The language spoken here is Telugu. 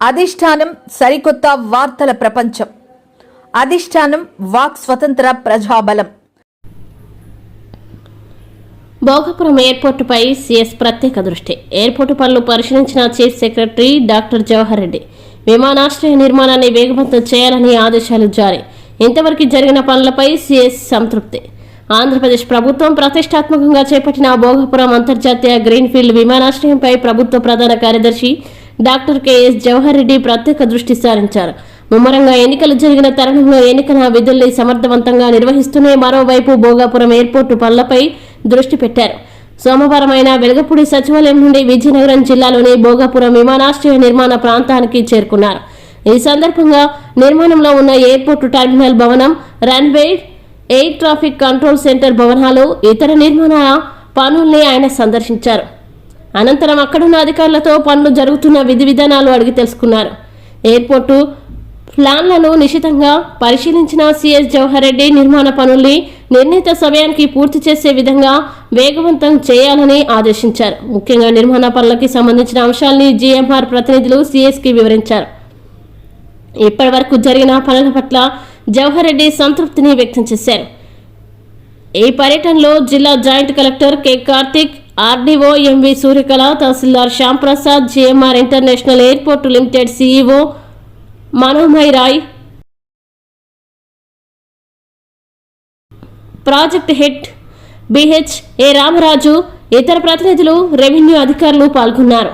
అధిష్టానం సరికొత్త వార్తల ప్రపంచం. అధిష్టానం వాక్ స్వతంత్ర ప్రజాబలం. భోగపురం ఎయిర్పోర్టుపై సీఎస్ ప్రత్యేక దృష్టి. ఎయిర్పోర్టు పనులు పరిశీలించిన chief secretary doctor Jawahar Reddy. విమానాశ్రయ నిర్మాణాన్ని వేగవంతం చేయాలని ఆదేశాలు జారీ. ఇంతవరకు జరిగిన పనులపై సీఎస్ సంతృప్తి. ఆంధ్రప్రదేశ్ ప్రభుత్వం ప్రతిష్టాత్మకంగా చేపట్టిన భోగపురం అంతర్జాతీయ గ్రీన్ఫీల్డ్ విమానాశ్రయంపై ప్రభుత్వ ప్రధాన కార్యదర్శి డాక్టర్ కెఎస్ జవహర్ రెడ్డి ప్రత్యేక దృష్టి సారించారు. ముమ్మరంగా ఎన్నికలు జరిగిన తరుణంలో ఎన్నికల విధుల్ని సమర్థవంతంగా నిర్వహిస్తూనే మరోవైపు భోగాపురం ఎయిర్పోర్టు పనులపై దృష్టి పెట్టారు. సోమవారం ఆయన వెలగపూడి సచివాలయం నుండి విజయనగరం జిల్లాలోని భోగాపురం విమానాశ్రయ నిర్మాణ ప్రాంతానికి చేరుకున్నారు. ఈ సందర్భంగా నిర్మాణంలో ఉన్న ఎయిర్పోర్టు టెర్మినల్ భవనం runway air traffic control centre భవనాలు ఇతర నిర్మాణ పనుల్ని ఆయన సందర్శించారు. అనంతరం అక్కడున్న అధికారులతో పనులు జరుగుతున్న విధి విధానాలు అడిగి తెలుసుకున్నారు. ఎయిర్పోర్టు ప్లాన్లను నిశితంగా పరిశీలించిన సీఎస్ జవహర్ రెడ్డి నిర్మాణ పనుల్ని నిర్ణీత సమయానికి పూర్తి చేసే విధంగా వేగవంతం చేయాలని ఆదేశించారు. ముఖ్యంగా నిర్మాణ పనులకి సంబంధించిన అంశాల్ని జీఎంఆర్ ప్రతినిధులు సిఎస్కి వివరించారు. ఇప్పటి వరకు జరిగిన పనుల పట్ల జవహర్ రెడ్డి సంతృప్తిని వ్యక్తం చేశారు. ఈ పర్యటనలో జిల్లా joint collector K. Karthik RDO MV Suryakala tahsildar Shyam Prasad international airport limited CEO Manomay Rai. Project head BH A Ramaraju ఇతర ప్రతినిధులు రెవెన్యూ అధికారులు పాల్గొన్నారు.